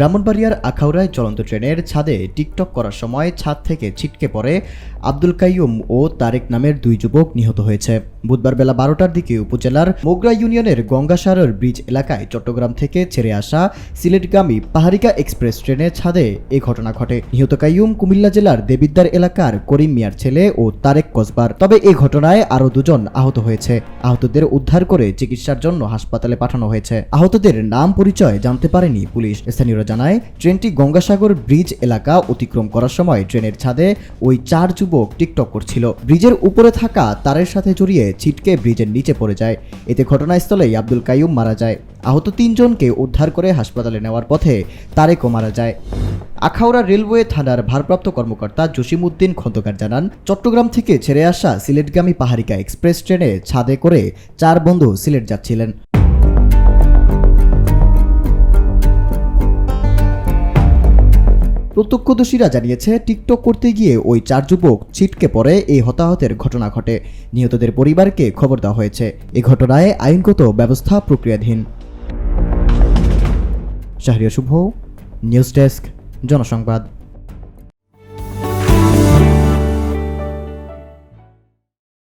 ব্রাহ্মণবাড়িয়ার আখাউড়ায় চলন্ত ট্রেনের ছাদে টিকটক করার সময় ছাদ থেকে ছিটকে পড়ে আব্দুল কাইয়ুম ও তারেক নামের দুই যুবক নিহত হয়েছে। বুধবার বেলা বারোটার দিকে উপজেলার মোগরা ইউনিয়নের গঙ্গাসাগর ব্রিজ এলাকায় চট্টগ্রাম থেকে ছেড়ে আসা সিলেটগামী পাহাড়িকা এক্সপ্রেস ট্রেনের ছাদে এ ঘটনা ঘটে। নিহত কাইয়ুম কুমিল্লা জেলার দেবিদ্দার এলাকার করিম মিয়ার ছেলে ও তারেক কসবার। তবে এ ঘটনায় আরও দুজন আহত হয়েছে। আহতদের উদ্ধার করে চিকিৎসার জন্য হাসপাতালে পাঠানো হয়েছে। আহতদের নাম পরিচয় জানতে পারেনি পুলিশ। স্থানীয়রা জানায়, ট্রেনটি গঙ্গাসাগর ব্রিজ এলাকা অতিক্রম করার সময় ট্রেনের ছাদে ওই চার যুবক টিকটক করছিল। ব্রিজের উপরে থাকা তারের সাথে জড়িয়ে ছিটকে ব্রিজের নিচে পড়ে যায়। এতে ঘটনাস্থলেই আব্দুল কাইয়ুম মারা যায়। আহত তিনজনকে উদ্ধার করে হাসপাতালে নেওয়ার পথে তারেকও মারা যায়। আখাউড়া রেলওয়ে থানার ভারপ্রাপ্ত কর্মকর্তা জসিমউদ্দিন খন্দকার জানান, চট্টগ্রাম থেকে ছেড়ে আসা সিলেটগামী পাহাড়িকা এক্সপ্রেস ট্রেনে ছাদে করে চার বন্ধু সিলেট যাচ্ছিলেন। প্রত্যক্ষদর্শীরা জানিয়েছে, টিকটক করতে গিয়ে ওই চার যুবক ছিটকে পড়ে, এই হতাহতের ঘটনা ঘটে। নিহতদের পরিবারকে খবর দেওয়া হয়েছে। এ ঘটনায় আইনগত ব্যবস্থা প্রক্রিয়াধীন। Shahria Shuvo, news desk, Janasangbad.